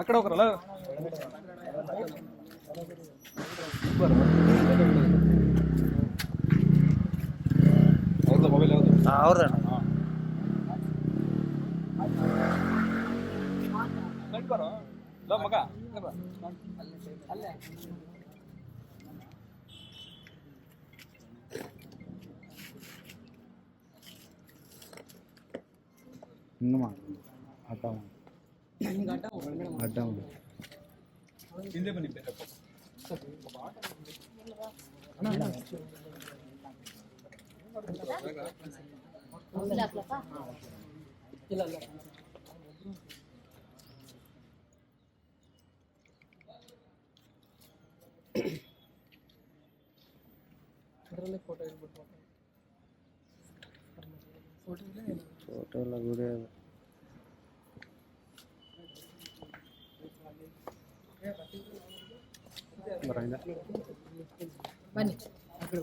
అక్కడ ఒకరలా ಮೊಬೈಲ್ ಯಾವುದು ಅವ್ರದಣ್ಣ ಬರೋ ಮಗ ಅಲ್ಲೇ இங்கம்மா அட்டாமா அட்டாமா இந்த பண்ணி ಇಲ್ಲ ಇಲ್ಲ ಅದರಲ್ಲೇ ಫೋಟೋ ಇರ್ಬಿಟ್ಟು ఫోటోల కూడా బరైందా బన్నీ అక్కడ